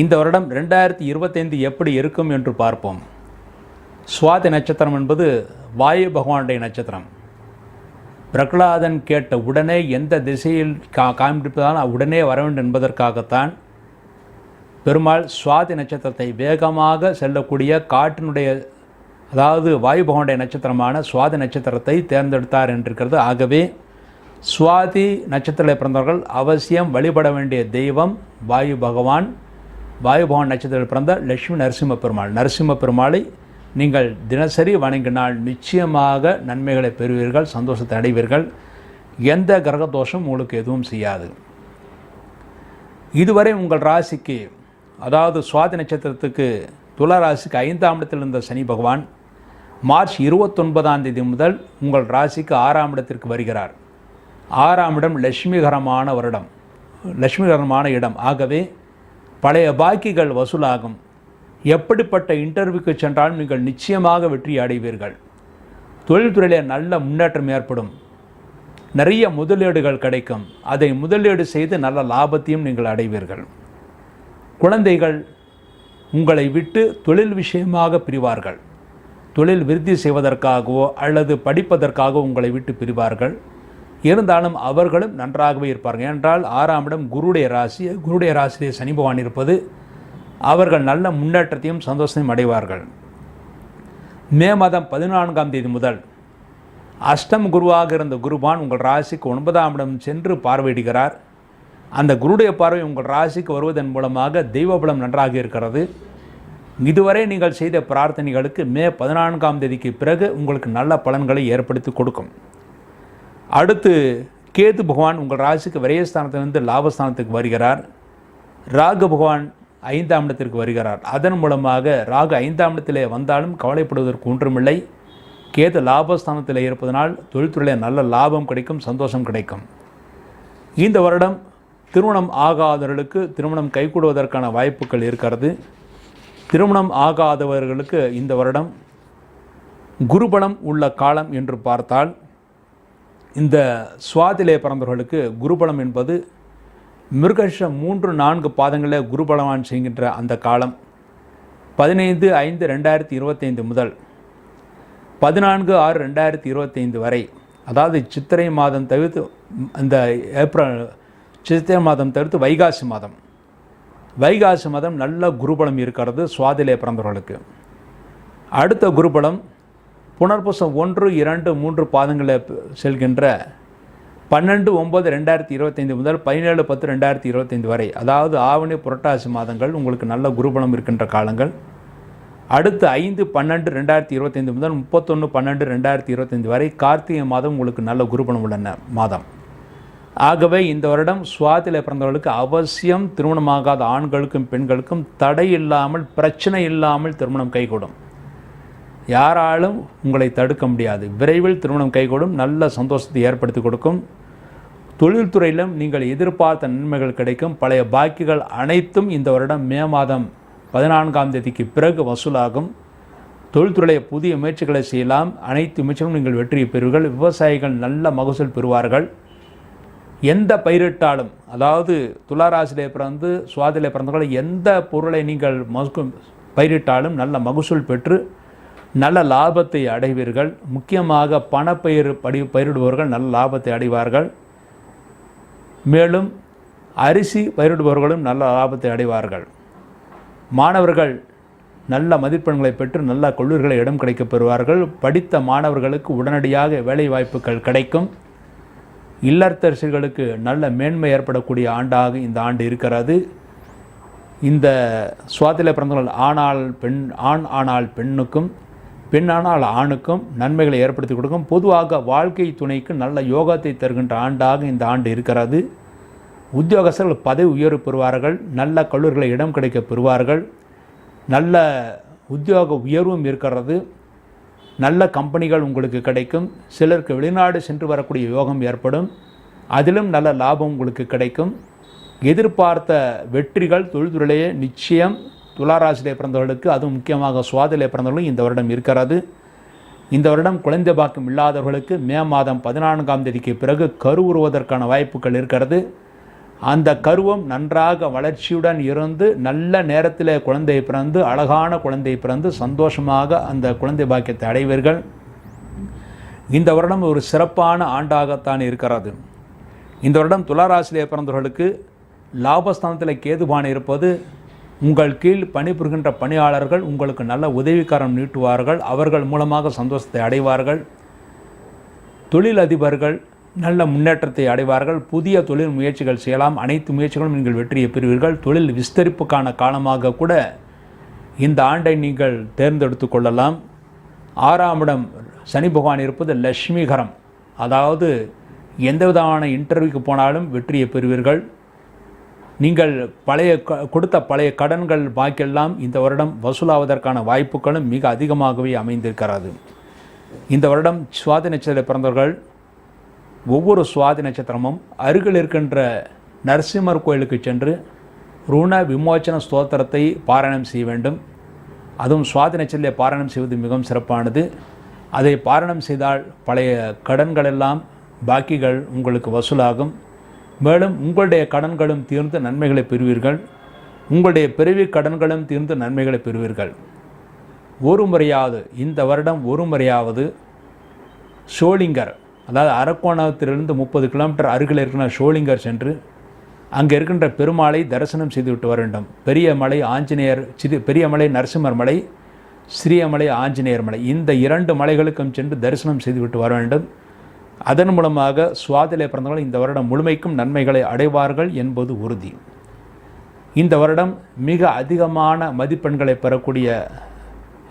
இந்த வருடம் ரெண்டாயிரத்தி இருபத்தைந்து எப்படி இருக்கும் என்று பார்ப்போம். சுவாதி நட்சத்திரம் என்பது வாயு பகவானுடைய நட்சத்திரம். பிரகலாதன் கேட்ட உடனே எந்த திசையில் கா காண்பிப்பதால் உடனே வர வேண்டும் என்பதற்காகத்தான் பெருமாள் சுவாதி நட்சத்திரத்தை வேகமாக செல்லக்கூடிய காட்டினுடைய அதாவது வாயு பகவானுடைய நட்சத்திரமான சுவாதி நட்சத்திரத்தை தேர்ந்தெடுத்தார் என்றிருக்கிறது. ஆகவே சுவாதி நட்சத்திரத்தில் பிறந்தவர்கள் அவசியம் வழிபட வேண்டிய தெய்வம் வாயு பகவான். வாயுபவன் நட்சத்திரத்தில் பிறந்த லட்சுமி நரசிம்ம பெருமாள். நரசிம்ம பெருமாளை நீங்கள் தினசரி வணங்கினால் நிச்சயமாக நன்மைகளை பெறுவீர்கள் சந்தோஷத்தை அடைவீர்கள். எந்த கிரக தோஷம் உங்களுக்கு எதுவும் செய்யாது. இதுவரை உங்கள் ராசிக்கு அதாவது சுவாதி நட்சத்திரத்துக்கு துலா ராசிக்கு ஐந்தாம் இடத்தில் இருந்த சனி பகவான் மார்ச் இருபத்தொன்பதாம் தேதி முதல் உங்கள் ராசிக்கு ஆறாம் இடத்திற்கு வருகிறார். ஆறாம் இடம் லட்சுமிகரமான வருடம். லட்சுமிகரமான இடம். ஆகவே பழைய பாக்கிகள் வசூலாகும். எப்படிப்பட்ட இன்டர்வியூக்கு சென்றாலும் நீங்கள் நிச்சயமாக வெற்றி அடைவீர்கள். தொழில்துறையில் நல்ல முன்னேற்றம் ஏற்படும். நிறைய முதலீடுகள் கிடைக்கும். அதை முதலீடு செய்து நல்ல லாபத்தையும் நீங்கள் அடைவீர்கள். குழந்தைகள் உங்களை விட்டு தொழில் விஷயமாக பிரிவார்கள். தொழில் விருத்தி செய்வதற்காகவோ அல்லது படிப்பதற்காகவோ உங்களை விட்டு பிரிவார்கள். இருந்தாலும் அவர்களும் நன்றாகவே இருப்பார்கள். ஏனென்றால் ஆறாம் இடம் குருடைய ராசி. குருடைய ராசியிலே சனி பகவான் இருப்பது அவர்கள் நல்ல முன்னேற்றத்தையும் சந்தோஷத்தையும் அடைவார்கள். மே மாதம் பதினான்காம் தேதி முதல் அஷ்டம் குருவாக இருந்த குருபான் உங்கள் ராசிக்கு ஒன்பதாம் இடம் சென்று பார்வையிடுகிறார். அந்த குருடைய பார்வை உங்கள் ராசிக்கு வருவதன் மூலமாக தெய்வபலம் நன்றாக இருக்கிறது. இதுவரை நீங்கள் செய்த பிரார்த்தனைகளுக்கு மே பதினான்காம் தேதிக்கு பிறகு உங்களுக்கு நல்ல பலன்களை ஏற்படுத்தி கொடுக்கும். அடுத்து கேது பகவான் உங்கள் ராசிக்கு விரயஸ்தானத்திலிருந்து லாபஸ்தானத்துக்கு வருகிறார். ராகு பகவான் ஐந்தாம் இடத்திற்கு வருகிறார். அதன் மூலமாக ராகு ஐந்தாம் இடத்திலே வந்தாலும் கவலைப்படுவதற்கு ஒன்றுமில்லை. கேது லாபஸ்தானத்தில் இருப்பதனால் தொழில்துறையில் நல்ல லாபம் கிடைக்கும் சந்தோஷம் கிடைக்கும். இந்த வருடம் திருமணம் ஆகாதவர்களுக்கு திருமணம் கைகூடுவதற்கான வாய்ப்புகள் இருக்கிறது. திருமணம் ஆகாதவர்களுக்கு இந்த வருடம் குருபலம் உள்ள காலம் என்று பார்த்தால் இந்த சுவாதிலே பிறந்தவர்களுக்கு குருபலம் என்பது மிருகஷ மூன்று நான்கு பாதங்களில் குருபலவான் செய்கின்ற அந்த காலம். பதினைந்து ஐந்து ரெண்டாயிரத்தி இருபத்தைந்து முதல் பதினான்கு ஆறு ரெண்டாயிரத்தி இருபத்தைந்து வரை. அதாவது சித்திரை மாதம் தவிர்த்து அந்த ஏப்ரல் சித்திரை மாதம் தவிர்த்து வைகாசி மாதம். வைகாசி மாதம் நல்ல குருபலம் இருக்கிறது சுவாதிலே பிறந்தவர்களுக்கு அடுத்த குருபலம் புனர்பூசம் ஒன்று இரண்டு மூன்று பாதங்களில் செல்கின்ற பன்னெண்டு ஒம்பது ரெண்டாயிரத்தி இருபத்தைந்து முதல் பதினேழு பத்து ரெண்டாயிரத்தி இருபத்தைந்து வரை. அதாவது ஆவணி புரட்டாசி மாதங்கள் உங்களுக்கு நல்ல குருபலம் இருக்கின்ற காலங்கள். அடுத்து ஐந்து பன்னெண்டு ரெண்டாயிரத்தி இருபத்தைந்து முதல் முப்பத்தொன்று பன்னெண்டு ரெண்டாயிரத்தி இருபத்தைந்து வரை கார்த்திகை மாதம் உங்களுக்கு நல்ல குருபலம் உள்ள மாதம். ஆகவே இந்த வருடம் சுவாத்தில பிறந்தவர்களுக்கு அவசியம் திருமணமாகாத ஆண்களுக்கும் பெண்களுக்கும் தடை இல்லாமல் பிரச்சனை இல்லாமல் திருமணம் கைகூடும். யாராலும் உங்களை தடுக்க முடியாது. விரைவில் திருமணம் கைகூடும் நல்ல சந்தோஷத்தை ஏற்படுத்தி கொடுக்கும். தொழில்துறையிலும் நீங்கள் எதிர்பார்த்த நன்மைகள் கிடைக்கும். பழைய பாக்கிகள் அனைத்தும் இந்த வருடம் மே மாதம் பதினான்காம் தேதிக்கு பிறகு வசூலாகும். தொழில்துறையை புதிய முயற்சிகளை செய்யலாம். அனைத்து முயற்சிகளும் நீங்கள் வெற்றியை பெறுவீர்கள். விவசாயிகள் நல்ல மகசூல் பெறுவார்கள். எந்த பயிரிட்டாலும் அதாவது துளாராசிலே பிறந்து சுவாதிலே பிறந்தவர்கள் எந்த பொருளை நீங்கள் மகு பயிரிட்டாலும் நல்ல மகசூல் பெற்று நல்ல லாபத்தை அடைவீர்கள். முக்கியமாக பணப்பயிர் படி பயிரிடுபவர்கள் நல்ல லாபத்தை அடைவார்கள். மேலும் அரிசி பயிரிடுபவர்களும் நல்ல லாபத்தை அடைவார்கள். மாணவர்கள் நல்ல மதிப்பெண்களை பெற்று நல்ல கல்லூரிகளை இடம் கிடைக்கப் பெறுவார்கள். படித்த மாணவர்களுக்கு உடனடியாக வேலை வாய்ப்புகள் கிடைக்கும். இல்லத்தரசிகளுக்கு நல்ல மேன்மை ஏற்படக்கூடிய ஆண்டாக இந்த ஆண்டு இருக்கிறது. இந்த சுவாத்தில பிறந்தவர்கள் ஆணால் பெண் ஆண் ஆனால் பெண்ணுக்கும் பெண்ணானால் ஆணுக்கும் நன்மைகளை ஏற்படுத்தி கொடுக்கும். பொதுவாக வாழ்க்கை துணைக்கு நல்ல யோகத்தை தருகின்ற ஆண்டாக இந்த ஆண்டு இருக்கிறது. உத்தியோகஸ்தர்கள் பதவி உயர்வு பெறுவார்கள் நல்ல கல்லூரிகளை இடம் கிடைக்க பெறுவார்கள் நல்ல உத்தியோக உயர்வும் இருக்கிறது நல்ல கம்பெனிகள் உங்களுக்கு கிடைக்கும் சிலருக்கு வெளிநாடு சென்று வரக்கூடிய யோகம் ஏற்படும் அதிலும் நல்ல லாபம் உங்களுக்கு கிடைக்கும். எதிர்பார்த்த வெற்றிகள் தொழில்துறையிலேயே நிச்சயம் துளாராசிலே பிறந்தவர்களுக்கு அதுவும் முக்கியமாக சுவாதிலே பிறந்தவர்களும் இந்த வருடம் இருக்கிறது. இந்த வருடம் குழந்தை பாக்கியம் இல்லாதவர்களுக்கு மே மாதம் பதினான்காம் தேதிக்கு பிறகு கருவுறுவதற்கான வாய்ப்புகள் இருக்கிறது. அந்த கருவம் நன்றாக வளர்ச்சியுடன் இருந்து நல்ல நேரத்தில் குழந்தை பிறந்து அழகான குழந்தை பிறந்து சந்தோஷமாக அந்த குழந்தை பாக்கியத்தை அடைவீர்கள். இந்த வருடம் ஒரு சிறப்பான ஆண்டாகத்தான் இருக்கிறது. இந்த வருடம் துளாராசிலே பிறந்தவர்களுக்கு லாபஸ்தானத்தில் கேதுபான இருப்பது உங்கள் கீழ் பணிபுரிகின்ற பணியாளர்கள் உங்களுக்கு நல்ல உதவிக்காரம் நீட்டுவார்கள். அவர்கள் மூலமாக சந்தோஷத்தை அடைவார்கள். தொழிலதிபர்கள் நல்ல முன்னேற்றத்தை அடைவார்கள். புதிய தொழில் முயற்சிகள் செய்யலாம். அனைத்து முயற்சிகளும் நீங்கள் வெற்றியை பெறுவீர்கள். தொழில் விஸ்தரிப்புக்கான காலமாக கூட இந்த ஆண்டை நீங்கள் தேர்ந்தெடுத்து கொள்ளலாம். ஆறாம் இடம் சனி பகவான் இருப்பது லட்சுமிகரம் அதாவது எந்த விதமான இன்டர்வியூக்கு போனாலும் வெற்றியை பெறுவீர்கள். நீங்கள் பழைய க கொடுத்த பழைய கடன்கள் பாக்கியெல்லாம் இந்த வருடம் வசூலாவதற்கான வாய்ப்புகளும் மிக அதிகமாகவே அமைந்திருக்கிறது. இந்த வருடம் சுவாதி நட்சத்திர பிறந்தவர்கள் ஒவ்வொரு சுவாதி நட்சத்திரமும் அருகில் இருக்கின்ற நரசிம்மர் கோயிலுக்கு சென்று ருண விமோச்சன ஸ்தோத்திரத்தை பாராயணம் செய்ய வேண்டும். அதுவும் சுவாதி நட்சத்திரத்தை பாராயணம் செய்வது மிகவும் சிறப்பானது. அதை பாராயணம் செய்தால் பழைய கடன்கள் எல்லாம் பாக்கிகள் உங்களுக்கு வசூலாகும். மேலும் உங்களுடைய கடன்களும் தீர்ந்து நன்மைகளை பெறுவீர்கள். உங்களுடைய பிறவி கடன்களும் தீர்ந்து நன்மைகளை பெறுவீர்கள். ஒரு முறையாவது இந்த வருடம் ஒரு முறையாவது ஷோலிங்கர் அதாவது அரக்கோணத்திலிருந்து முப்பது கிலோமீட்டர் அருகில் இருக்கிற ஷோலிங்கர் சென்று அங்கே இருக்கின்ற பெருமாளை தரிசனம் செய்துவிட்டு வர வேண்டும். பெரிய மலை ஆஞ்சநேயர் சிறு பெரிய மலை நரசிம்மர் மலை சிறிய மலை ஆஞ்சநேயர் மலை இந்த இரண்டு மலைகளுக்கும் சென்று தரிசனம் செய்துவிட்டு வர வேண்டும். அதன் மூலமாக சுவாதிலே பிறந்தவர்கள் இந்த வருடம் முழுமைக்கும் நன்மைகளை அடைவார்கள் என்பது உறுதி. இந்த வருடம் மிக அதிகமான மதிப்பெண்களை பெறக்கூடிய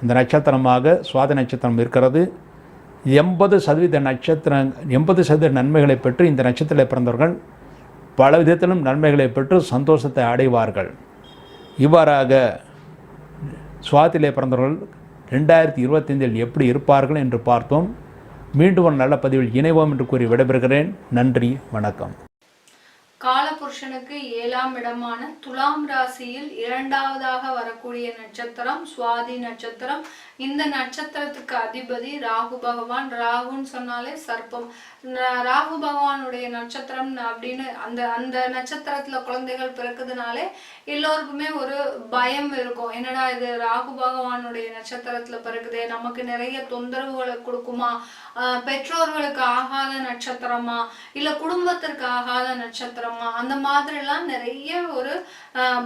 இந்த நட்சத்திரமாக சுவாதி நட்சத்திரம் இருக்கிறது. எண்பது சதவீத நட்சத்திர எண்பது சதவீத நன்மைகளை பெற்று இந்த நட்சத்திரத்தில் பிறந்தவர்கள் பல விதத்திலும் நன்மைகளை பெற்று சந்தோஷத்தை அடைவார்கள். இவ்வாறாக சுவாத்திலே பிறந்தவர்கள் ரெண்டாயிரத்தி இருபத்தைந்தில் எப்படி இருப்பார்கள் என்று பார்த்தோம் மீண்டும் ஒரு நல்ல பதிவில் இணைவோம் என்று கூறி விடைபெறுகிறேன். நன்றி வணக்கம். புருஷனுக்கு ஏழாம் இடமான துலாம் ராசியில் இரண்டாவதாக வரக்கூடிய நட்சத்திரம் சுவாதி நட்சத்திரம். இந்த நட்சத்திரத்துக்கு அதிபதி ராகு பகவான். ராகுன்னு சொன்னாலே சர்ப்பம். ராகு பகவானுடைய நட்சத்திரம் அப்படின்னு அந்த அந்த நட்சத்திரத்துல குழந்தைகள் பிறக்குதுனாலே எல்லோருக்குமே ஒரு பயம் இருக்கும். என்னடா இது ராகு பகவானுடைய நட்சத்திரத்துல பிறக்குதே நமக்கு நிறைய தொந்தரவுகளை கொடுக்குமா? பெற்றோர்களுக்கு ஆகாத நட்சத்திரமா? இல்ல குடும்பத்திற்கு ஆகாத நட்சத்திரமா? அந்த மாதிரிலாம் நிறைய ஒரு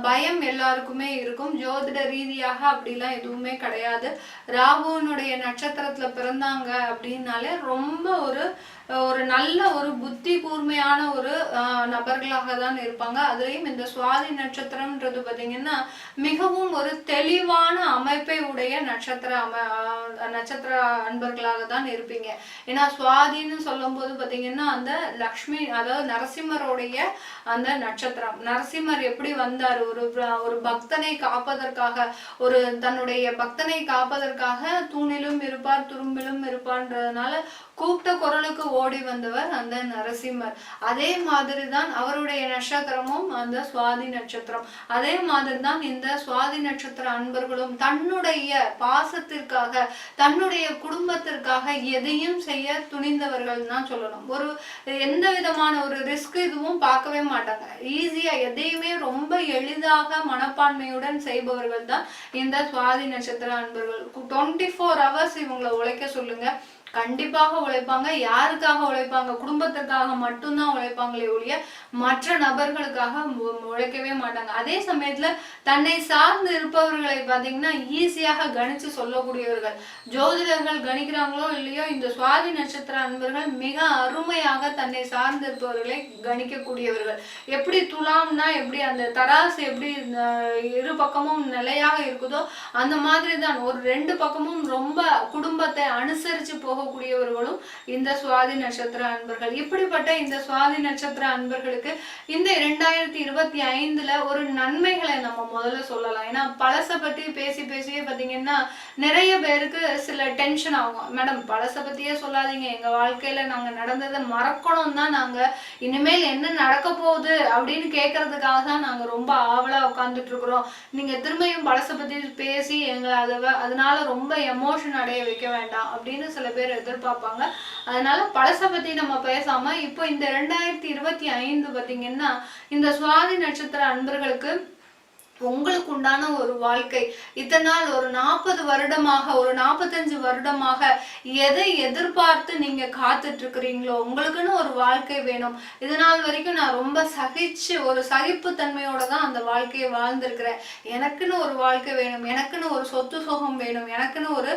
பயம் எல்லாருக்குமே இருக்கும். ஜோதிட ரீதியாக அப்படிலாம் எதுவுமே கிடையாது. ராகுனுடைய நட்சத்திரத்துல பிறந்தாங்க அப்படின்னாலே ரொம்ப ஒரு ஒரு நல்ல ஒரு புத்தி கூர்மையான ஒரு நபர்களாக தான் இருப்பாங்க. அதுலயும் இந்த சுவாதி நட்சத்திரம்ன்றது பாத்தீங்கன்னா மிகவும் ஒரு தெளிவான அமைப்பை உடைய நட்சத்திர அம நட்சத்திர அன்பர்களாக தான் இருப்பீங்க. ஏன்னா சுவாதின்னு சொல்லும்போது பாத்தீங்கன்னா அந்த லக்ஷ்மி அதாவது நரசிம்மருடைய அந்த நட்சத்திரம். நரசிம்மர் எப்படி வந்தார்? ஒரு ஒரு பக்தனை காப்பதற்காக ஒரு தன்னுடைய பக்தனை காப்பதற்காக தூணிலும் இருப்பார் துரும்பிலும் இருப்பார்ன்றதுனால கூப்பிட்ட குரலுக்கு ஓடி வந்தவர் அந்த நரசிம்மர். அதே மாதிரி தான் அவருடைய நட்சத்திரமும் அந்த சுவாதி நட்சத்திரம். அதே மாதிரி தான் இந்த சுவாதி நட்சத்திர அன்பர்களும் தன்னுடைய பாசத்திற்காக தன்னுடைய குடும்பத்திற்காக எதையும் செய்ய துணிந்தவர்கள் தான் சொல்லணும். ஒரு எந்த விதமான ஒரு ரிஸ்க் இதுவும் பார்க்கவே மாட்டாங்க. ஈஸியா எதையுமே ரொம்ப எளிதாக மனப்பான்மையுடன் செய்பவர்கள் தான் இந்த சுவாதி நட்சத்திர அன்பர்கள். டுவெண்ட்டி ஃபோர் ஹவர்ஸ் இவங்களை உழைக்க சொல்லுங்க. கண்டிப்பாக உழைப்பாங்க யாருக்காக உழைப்பாங்க? குடும்பத்திற்காக மட்டும்தான் உழைப்பாங்களே ஒழிய மற்ற நபர்களுக்காக உழைக்கவே மாட்டாங்க. அதே சமயத்துல தன்னை சார்ந்து இருப்பவர்களை பார்த்தீங்கன்னா ஈஸியாக கணிச்சு சொல்லக்கூடியவர்கள். ஜோதிடர்கள் கணிக்கிறாங்களோ இல்லையோ இந்த சுவாதி நட்சத்திர அன்பர்கள் மிக அருமையாக தன்னை சார்ந்து இருப்பவர்களை கணிக்கக்கூடியவர்கள். எப்படி துலாம்னா எப்படி அந்த தராசு எப்படி அஹ், இரு பக்கமும் நிலையாக இருக்குதோ அந்த மாதிரி தான் ஒரு ரெண்டு பக்கமும் ரொம்ப குடும்பத்தை அனுசரிச்சு போகக்கூடியவர்களும் இந்த சுவாதி நட்சத்திர அன்பர்கள். இப்படிப்பட்ட இந்த சுவாதி நட்சத்திர அன்பர்களுக்கு இந்த இரண்டாயிரத்தி இருபத்தி ஐந்துல ஒரு நன்மைகளை நம்ம முதல்ல சொல்லலாம். ஏன்னா பழசை பத்தி பேசி பேசியே பாத்தீங்கன்னா நிறைய பேருக்கு சில டென்ஷன் ஆகும். மேடம் பழசை பத்தியே சொல்லாதீங்க. எங்க வாழ்க்கையில நாங்க நடந்ததை மறக்கணும் தான் நாங்க இனிமேல் என்ன நடக்க போகுது அப்படின்னு கேட்கறதுக்காக தான் நாங்க ரொம்ப ஆவலா உட்காந்துட்டு இருக்கிறோம். நீங்க திரும்பியும் பழசை பத்தி பேசி எங்களை அதை அதனால ரொம்ப எமோஷன் அடைய வைக்க வேண்டாம் அப்படின்னு சில பேர் எதிர்பார்ப்பாங்க. அதனால பழசை பத்தி நம்ம பேசாம இப்போ இந்த ரெண்டாயிரத்தி இருபத்தி ஐந்து பாத்தீங்கன்னா இந்த சுவாதி நட்சத்திர அன்பர்களுக்கு உங்களுக்கு உண்டான ஒரு வாழ்க்கை. இதனால் ஒரு நாற்பது வருடமாக ஒரு நாற்பத்தஞ்சு வருடமாக எதை எதிர்பார்த்து நீங்க காத்துட்டு இருக்கிறீங்களோ உங்களுக்குன்னு ஒரு வாழ்க்கை வேணும். இதனால் வரைக்கும் நான் ரொம்ப சகிச்சு ஒரு சகிப்புத்தன்மையோட தான் அந்த வாழ்க்கையை வாழ்ந்திருக்கிறேன். எனக்குன்னு ஒரு வாழ்க்கை வேணும். எனக்குன்னு ஒரு சொத்து சுகம் வேணும். எனக்குன்னு ஒரு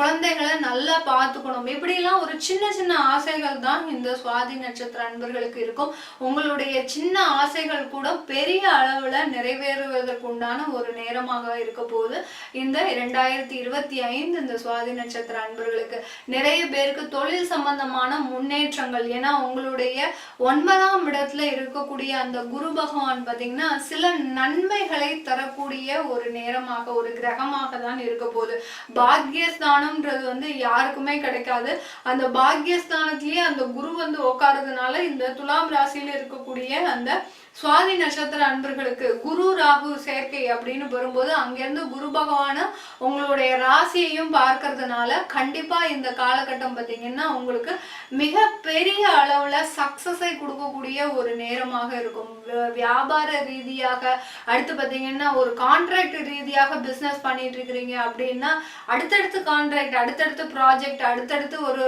குழந்தைகளை நல்லா பார்த்துக்கணும். இப்படிலாம் ஒரு சின்ன சின்ன ஆசைகள் தான் இந்த சுவாதி நட்சத்திர அன்பர்களுக்கு இருக்கும். உங்களுடைய சின்ன ஆசைகள் கூட பெரிய அளவுல நிறைவேறுவதற்கு உண்டான ஒரு நேரமாக இருக்க போகுது இந்த இரண்டாயிரத்தி இருபத்தி ஐந்து இந்த சுவாதி நட்சத்திர அன்பர்களுக்கு நிறைய பேருக்கு தொழில் சம்பந்தமான முன்னேற்றங்கள். ஏன்னா உங்களுடைய ஒன்பதாம் இடத்துல இருக்கக்கூடிய அந்த குரு பகவான் பாத்தீங்கன்னா சில நன்மைகளை தரக்கூடிய ஒரு நேரமாக ஒரு கிரகமாக தான் இருக்க போகுது. பாக்யஸ்தானம்ன்றது வந்து யாருக்குமே கிடைக்காது. அந்த பாக்யஸ்தானத்திலேயே அந்த குரு வந்து உட்கார்றதுனால இந்த துலாம் ராசியில் இருக்கக்கூடிய அந்த சுவாதி நட்சத்திர அன்பர்களுக்கு குரு ராகு சேர்க்கை அப்படின்னு வரும்போது அங்கேருந்து குரு பகவான உங்களுடைய ராசியையும் பார்க்கறதுனால கண்டிப்பா இந்த காலகட்டம் பார்த்தீங்கன்னா உங்களுக்கு மிக பெரிய அளவுல சக்சஸை கொடுக்கக்கூடிய ஒரு நேரமாக இருக்கும். வியாபார ரீதியாக அடுத்து பார்த்தீங்கன்னா ஒரு கான்ட்ராக்ட் ரீதியாக பிஸ்னஸ் பண்ணிட்டு இருக்கிறீங்க அப்படின்னா அடுத்தடுத்து கான்ட்ராக்ட் அடுத்தடுத்து ப்ராஜெக்ட் அடுத்தடுத்து ஒரு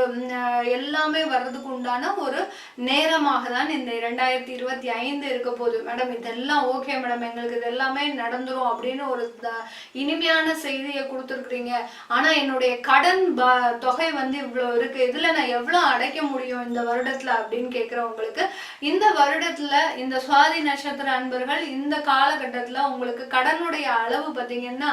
எல்லாமே வர்றதுக்கு உண்டான ஒரு நேரமாக தான் இந்த இரண்டாயிரத்தி இருபத்தி ஐந்து இருக்கும் போகுது மேடம் இதெல்லாம் ஓகே மேடம். எங்களுக்கு இது எல்லாமே நடந்துரும் அப்படின்னு ஒரு இனிமையான செய்தியை கொடுத்துருக்குறீங்க. ஆனால் என்னுடைய கடன் ப- தொகை வந்து இவ்வளோ இருக்கு. இதில் நான் எவ்வளோ அடைக்க முடியும் இந்த வருடத்தில் அப்படின்னு கேட்குறவங்களுக்கு இந்த வருடத்தில் இந்த சுவாதி நட்சத்திர அன்பர்கள் இந்த காலகட்டத்தில் உங்களுக்கு கடனுடைய அளவு பார்த்தீங்கன்னா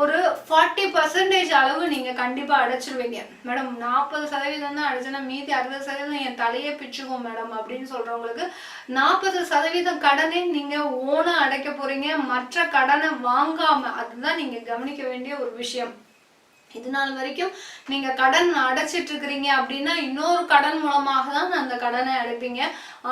ஒரு ஃபார்ட்டி பர்சன்டேஜ் அளவு நீங்கள் கண்டிப்பாக அடைச்சிருவீங்க. மேடம் நாற்பது சதவீதம் தான் அடைச்சேன்னா மீதி அறுபது சதவீதம் என் தலையே பிச்சுக்கும் மேடம் அப்படின்னு சொல்றவங்களுக்கு நாற்பது சதவீதம் கடனே நீங்கள் ஓனாக அடைக்க போறீங்க. மற்ற கடனை வாங்காமல் அதுதான் நீங்கள் கவனிக்க வேண்டிய ஒரு விஷயம். இது நாள் வரைக்கும் நீங்க கடன் அடைச்சிட்டு இருக்கிறீங்க அப்படின்னா இன்னொரு கடன் மூலமாக தான் அந்த கடனை அடைப்பீங்க.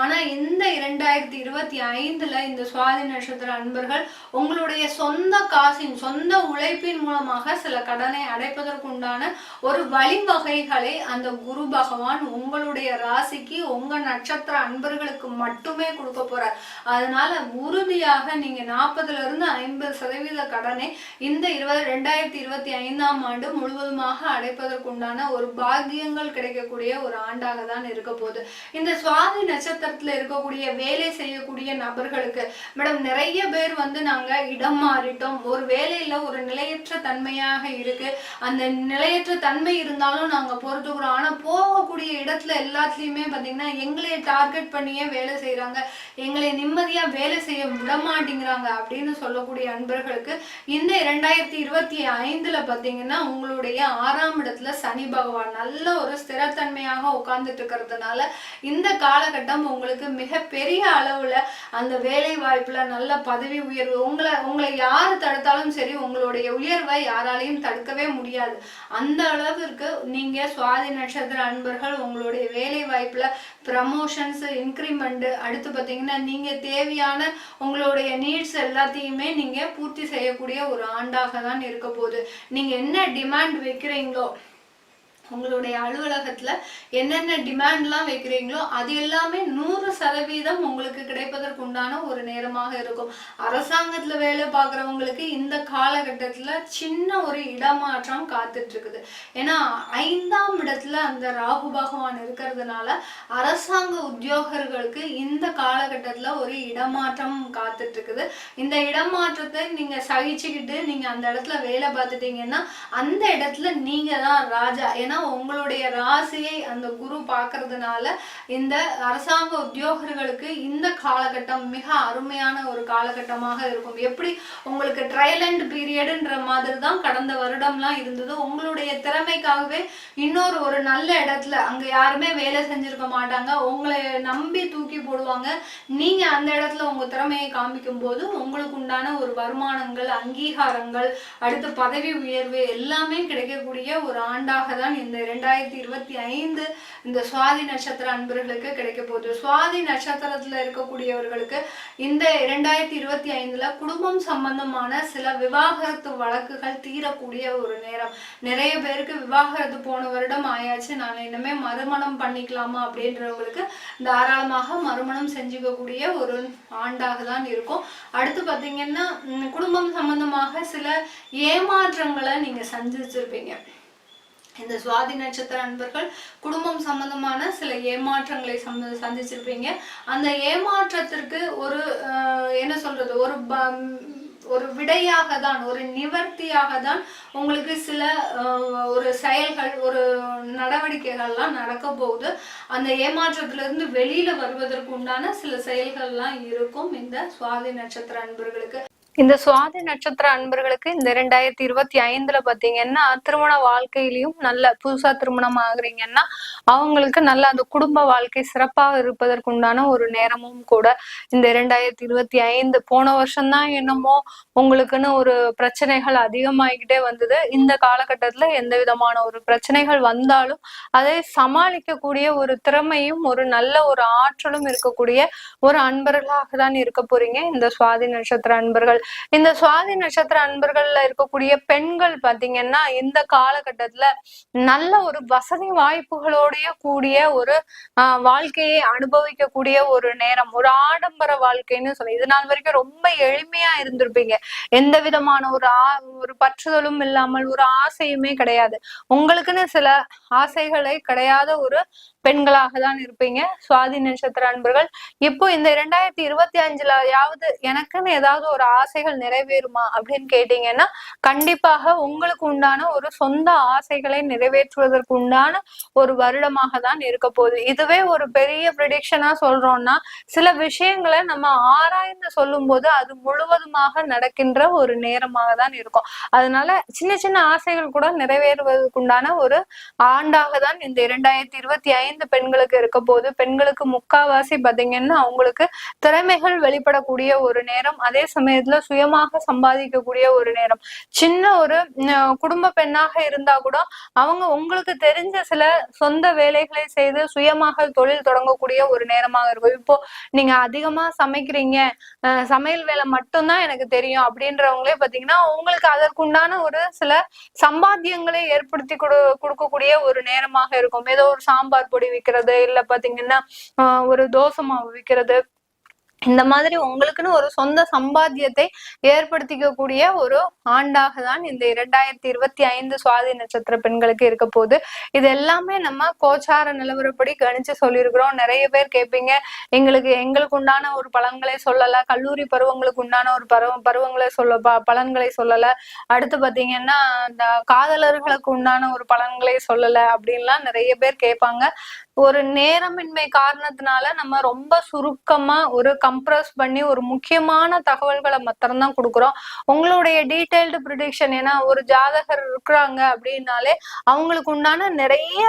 ஆனா இந்த இரண்டாயிரத்தி இருபத்தி ஐந்துல இந்த சுவாதி நட்சத்திர அன்பர்கள் உங்களுடைய சொந்த காசின் சொந்த உழைப்பின் மூலமாக சில கடனை அடைப்பதற்குண்டான ஒரு வழிவகைகளை அந்த குரு பகவான் உங்களுடைய ராசிக்கு உங்க நட்சத்திர அன்பர்களுக்கு மட்டுமே கொடுக்க போறார். அதனால உறுதியாக நீங்க நாற்பதுல இருந்து ஐம்பது சதவீத கடனை இந்த இருபது ரெண்டாயிரத்தி இருபத்தி ஐந்தாம் ஆண்டு முழுவதுமாக அடைப்பதற்குண்டான ஒரு பாக்கியங்கள் கிடைக்கக்கூடிய ஒரு ஆண்டாக தான் இருக்க போகுது. இந்த சுவாதி நட்சத்திரத்துல இருக்கக்கூடிய வேலை செய்யக்கூடிய நபர்களுக்கு மேடம் நிறைய பேர் வந்து நாங்க இடம் மாறிட்டோம். ஒரு வேலையில ஒரு நிலையற்ற தன்மையாக இருக்கு. அந்த நிலையற்ற தன்மை இருந்தாலும் நாங்க பொறுத்துக்கிறோம். ஆனா போகக்கூடிய இடத்துல எல்லாத்துலயுமே பாத்தீங்கன்னா எங்களை டார்கெட் பண்ணியே வேலை செய்கிறாங்க எங்களை நிம்மதியா வேலை செய்ய விட மாட்டேங்கிறாங்க அப்படின்னு சொல்லக்கூடிய அன்பர்களுக்கு இந்த இரண்டாயிரத்தி இருபத்தி ஐந்துல பாத்தீங்கன்னா உங்களுடைய ஆறாம் இடத்துல சனி பகவான் நல்ல ஒரு ஸ்திரத்தன்மையாக உட்கார்ந்துட்டு இருக்கிறதுனால இந்த காலகட்டம் உங்களுக்கு மிகப்பெரிய அளவுல அந்த வேலை வாய்ப்புல நல்ல பதவி உயர்வு உங்களை உங்களை யார் தடுத்தாலும் சரி உங்களுடைய உயர்வை யாராலையும் தடுக்கவே முடியாது. அந்த அளவிற்கு நீங்க சுவாதி நட்சத்திர அன்பர்கள் உங்களுடைய வேலை வாய்ப்புல ப்ரமோஷன்ஸ் இன்க்ரிமெண்ட் அடுத்து பார்த்தீங்கன்னா நீங்க தேவையான உங்களுடைய நீட்ஸ் எல்லாத்தையுமே நீங்க பூர்த்தி செய்யக்கூடிய ஒரு ஆண்டாக தான் இருக்க போகுது. நீங்க என்ன டிமாண்ட் வைக்கிறீங்களோ உங்களுடைய அலுவலகத்தில் என்னென்ன டிமாண்ட்லாம் வைக்கிறீங்களோ அது எல்லாமே நூறு சதவீதம் உங்களுக்கு கிடைப்பதற்கு உண்டான ஒரு நேரமாக இருக்கும். அரசாங்கத்தில் வேலை பார்க்குறவங்களுக்கு இந்த காலகட்டத்தில் சின்ன ஒரு இடமாற்றம் காத்துட்ருக்குது. ஏன்னா ஐந்தாம் இடத்துல அந்த ராகு பகவான் இருக்கிறதுனால அரசாங்க உத்தியோகர்களுக்கு இந்த காலகட்டத்தில் ஒரு இடமாற்றம் காத்துட்ருக்குது. இந்த இடமாற்றத்தை நீங்கள் சகிச்சுக்கிட்டு நீங்கள் அந்த இடத்துல வேலை பார்த்துட்டீங்கன்னா அந்த இடத்துல நீங்கள் தான் ராஜா. ஏன்னா உங்களுடைய ராசியை அந்த குரு பார்க்கறதுனால இந்த அரசாங்க உத்தியோகர்களுக்கு இந்த காலகட்டம் மிக அருமையான ஒரு காலகட்டமாக இருக்கும். எப்படி உங்களுக்கு ட்ரையல் அண்ட் பீரியடுன்ற மாதிரி தான் கடந்த வருடம்லாம் இருந்தது. உங்களுடைய திறமைக்காகவே இன்னொரு ஒரு நல்ல இடத்துல அங்க யாருமே வேலை செஞ்சிருக்க மாட்டாங்க. உங்களை நம்பி தூக்கி போடுவாங்க. நீங்க அந்த இடத்துல உங்க திறமையை காமிக்கும் போது உங்களுக்கு உண்டான ஒரு வருமானங்கள் அங்கீகாரங்கள் அடுத்து பதவி உயர்வு எல்லாமே கிடைக்கக்கூடிய ஒரு ஆண்டாக தான் இந்த இந்த ரெண்டாயிரத்தி இருபத்தி ஐந்து இந்த சுவாதி நட்சத்திர அன்பர்களுக்கு கிடைக்க போகுது. சுவாதி நட்சத்திரத்துல இருக்கக்கூடியவர்களுக்கு இந்த இரண்டாயிரத்தி இருபத்தி ஐந்துல குடும்பம் சம்பந்தமான சில விவாகரத்து வழக்குகள் தீரக்கூடிய ஒரு நேரம். நிறைய பேருக்கு விவாகரத்து போன வருடம் ஆயாச்சு. நான் இனிமே மறுமணம் பண்ணிக்கலாமா அப்படின்றவங்களுக்கு தாராளமாக மறுமணம் செஞ்சுக்கக்கூடிய ஒரு ஆண்டாக தான் இருக்கும். அடுத்து பார்த்தீங்கன்னா குடும்பம் சம்பந்தமாக சில ஏமாற்றங்களை நீங்கள் சந்திச்சிருப்பீங்க. இந்த சுவாதி நட்சத்திர அன்பர்கள் குடும்பம் சம்பந்தமான சில ஏமாற்றங்களை சம்ப சந்திச்சிருப்பீங்க. அந்த ஏமாற்றத்திற்கு ஒரு என்ன சொல்றது ஒரு ஒரு விடையாக தான் ஒரு நிவர்த்தியாக தான் உங்களுக்கு சில ஒரு செயல்கள் ஒரு நடவடிக்கைகள்லாம் நடக்க போகுது. அந்த ஏமாற்றத்திலிருந்து வெளியில வருவதற்கு உண்டான சில செயல்கள்லாம் இருக்கும் இந்த சுவாதி நட்சத்திர அன்பர்களுக்கு. இந்த சுவாதி நட்சத்திர அன்பர்களுக்கு இந்த ரெண்டாயிரத்தி இருபத்தி ஐந்துல பாத்தீங்கன்னா திருமண வாழ்க்கையிலயும் நல்ல புதுசா திருமணம் ஆகுறீங்கன்னா அவங்களுக்கு நல்ல அந்த குடும்ப வாழ்க்கை சிறப்பாக இருப்பதற்கு உண்டான ஒரு நேரமும் கூட இந்த ரெண்டாயிரத்தி இருபத்தி ஐந்து. போன வருஷம்தான் என்னமோ உங்களுக்குன்னு ஒரு பிரச்சனைகள் அதிகமாகிக்கிட்டே வந்தது. இந்த காலகட்டத்துல எந்த விதமான ஒரு பிரச்சனைகள் வந்தாலும் அதை சமாளிக்கக்கூடிய ஒரு திறமையும் ஒரு நல்ல ஒரு ஆற்றலும் இருக்கக்கூடிய ஒரு அன்பர்களாக தான் இருக்க போறீங்க. இந்த சுவாதி நட்சத்திர அன்பர்கள். இந்த சுவாதி நட்சத்திர அன்பர்கள்ல இருக்கக்கூடிய பெண்கள் பாத்தீங்கன்னா இந்த காலகட்டத்துல நல்ல ஒரு வசதி வாய்ப்புகளோடைய கூடிய ஒரு வாழ்க்கையை அனுபவிக்கக்கூடிய ஒரு நேரம் ஒரு ஆடம்பர வாழ்க்கைன்னு சொல்லி இது நாள் வரைக்கும் ரொம்ப எளிமையா இருந்திருப்பீங்க. எந்த விதமான ஒரு ஆ ஒரு பற்றுதலும் இல்லாமல் ஒரு ஆசையுமே கிடையாது. உங்களுக்குன்னு சில ஆசைகளை கிடையாத ஒரு பெண்களாக தான் இருப்பீங்க. சுவாதி நட்சத்திர அன்பர்கள் இப்போ இந்த இரண்டாயிரத்தி இருபத்தி அஞ்சுல யாவது எனக்குன்னு ஏதாவது ஒரு ஆசைகள் நிறைவேறுமா அப்படின்னு கேட்டீங்கன்னா கண்டிப்பாக உங்களுக்கு உண்டான ஒரு சொந்த ஆசைகளை நிறைவேற்றுவதற்கு உண்டான ஒரு வருடமாக தான் இருக்க போகுது இதுவே ஒரு பெரிய ப்ரிடிக்ஷனா சொல்றோம்னா சில விஷயங்களை நம்ம ஆராய சொல்லும் போது அது முழுவதுமாக நடக்கின்ற ஒரு நேரமாக தான் இருக்கும். அதனால சின்ன சின்ன ஆசைகள் கூட நிறைவேறுவதற்கு உண்டான ஒரு ஆண்டாக தான் இந்த இரண்டாயிரத்தி இருபத்தி ஐந்து பெண்களுக்கு இருக்க போது பெண்களுக்கு முக்காவாசி பாத்தீங்கன்னா அவங்களுக்கு திறமைகள் வெளிப்படக்கூடிய ஒரு நேரம் அதே சமயத்துல சுயமாக சம்பாதிக்கக்கூடிய ஒரு நேரம். சின்ன ஒரு குடும்ப பெண்ணாக இருந்தா கூட அவங்க உங்களுக்கு தெரிஞ்ச சில சொந்த வேலைகளை செய்து சுயமாக தொழில் தொடங்கக்கூடிய ஒரு நேரமாக இருக்கும். இப்போ நீங்க அதிகமா சமைக்கிறீங்க சமையல் வேலை மட்டும்தான் எனக்கு தெரியும். அப்படின்றவங்களே பாத்தீங்கன்னா உங்களுக்கு அதற்குண்டான ஒரு சில சம்பாத்தியங்களை ஏற்படுத்தி கொடு கொடுக்கக்கூடிய ஒரு நேரமாக இருக்கும். ஏதோ ஒரு சாம்பார் பொடி விற்கிறது இல்ல பாத்தீங்கன்னா ஆஹ் ஒரு தோசை மாவு விற்கிறது இந்த மாதிரி உங்களுக்குன்னு ஒரு சொந்த சம்பாத்தியத்தை ஏற்படுத்திக்கக்கூடிய ஒரு ஆண்டாக தான் இந்த இரண்டாயிரத்தி இருபத்தி ஐந்து சுவாதி நட்சத்திர பெண்களுக்கு இருக்க போகுது. இது எல்லாமே நம்ம கோச்சார நிலவரப்படி கணிச்சு சொல்லியிருக்கிறோம். நிறைய பேர் கேட்பீங்க எங்களுக்கு எங்களுக்கு உண்டான ஒரு பலன்களை சொல்லல கல்லூரி பருவங்களுக்கு உண்டான ஒரு பருவ பருவங்களை சொல்ல ப- பலன்களை சொல்லல. அடுத்து பாத்தீங்கன்னா இந்த காதலர்களுக்கு உண்டான ஒரு பலன்களை சொல்லல அப்படின்லாம் நிறைய பேர் கேட்பாங்க. ஒரு நேரமின்மை காரணத்தினால நம்ம ரொம்ப சுருக்கமா ஒரு கம்ப்ரஸ் பண்ணி ஒரு முக்கியமான தகவல்களை மாத்திரம்தான் கொடுக்குறோம். உங்களுடைய டீட்டெயில்டு ப்ரிடிக்ஷன் ஏன்னா ஒரு ஜாதகர் இருக்கிறாங்க அப்படின்னாலே அவங்களுக்கு உண்டான நிறைய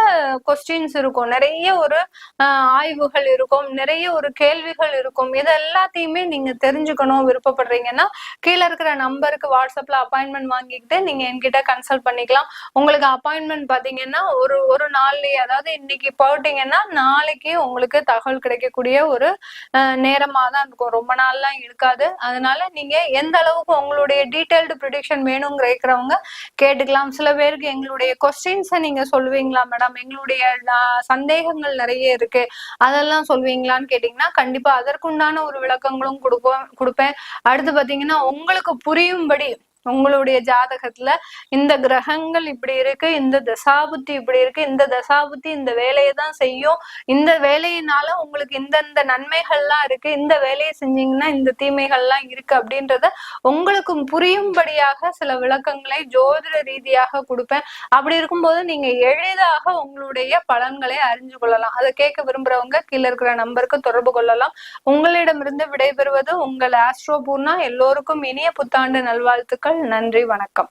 கொஸ்டின்ஸ் இருக்கும். நிறைய ஒரு ஆஹ், ஆய்வுகள் இருக்கும். நிறைய ஒரு கேள்விகள் இருக்கும். இது எல்லாத்தையுமே நீங்க தெரிஞ்சுக்கணும் விருப்பப்படுறீங்கன்னா கீழே இருக்கிற நம்பருக்கு வாட்ஸ்அப்ல அப்பாயின்மெண்ட் வாங்கிக்கிட்டு நீங்க என்கிட்ட கன்சல்ட் பண்ணிக்கலாம். உங்களுக்கு அப்பாயின்மெண்ட் பாத்தீங்கன்னா ஒரு ஒரு நாள்லயே அதாவது இன்னைக்கு போட்டீங்கன்னா நாளைக்கு உங்களுக்கு தகவல் கிடைக்கக்கூடிய ஒரு நேரமா தான் இருக்கும். ரொம்ப நாள்லாம் இருக்காது. அதனால நீங்க எந்த அளவுக்கு உங்களுடைய டீடைல்டு ப்ரிடிக்ஷன் வேணுங்கிற இருக்கிறவங்க கேட்டுக்கலாம். சில பேருக்கு எங்களுடைய கொஸ்டின்ஸை நீங்க சொல்லுவீங்களா மேடம் எங்களுடைய சந்தேகங்கள் நிறைய இருக்கு. அதெல்லாம் சொல்வீங்களான்னு கேட்டீங்கன்னா கண்டிப்பா அதற்குண்டான ஒரு விளக்கங்களும் கொடுப்போம் கொடுப்பேன். அடுத்து பாத்தீங்கன்னா உங்களுக்கு புரியும்படி உங்களுடைய ஜாதகத்துல இந்த கிரகங்கள் இப்படி இருக்கு இந்த தசாபுத்தி இப்படி இருக்கு இந்த தசாபுத்தி இந்த வேலையை தான் செய்யும். இந்த வேலையினால உங்களுக்கு இந்தந்த நன்மைகள்லாம் இருக்கு இந்த வேலையை செஞ்சீங்கன்னா இந்த தீமைகள்லாம் இருக்கு அப்படின்றத உங்களுக்கு புரியும்படியாக சில விளக்கங்களை ஜோதிட ரீதியாக கொடுப்பேன். அப்படி இருக்கும்போது நீங்க எளிதாக உங்களுடைய பலன்களை அறிஞ்சு கொள்ளலாம். அதை கேட்க விரும்புறவங்க கீழே இருக்கிற நம்பருக்கு தொடர்பு கொள்ளலாம். உங்களிடமிருந்து விடைபெறுவது உங்கள் ஆஸ்ட்ரோ பூர்ணா. எல்லோருக்கும் இனிய புத்தாண்டு நல்வாழ்த்துக்கள். நன்றி வணக்கம்.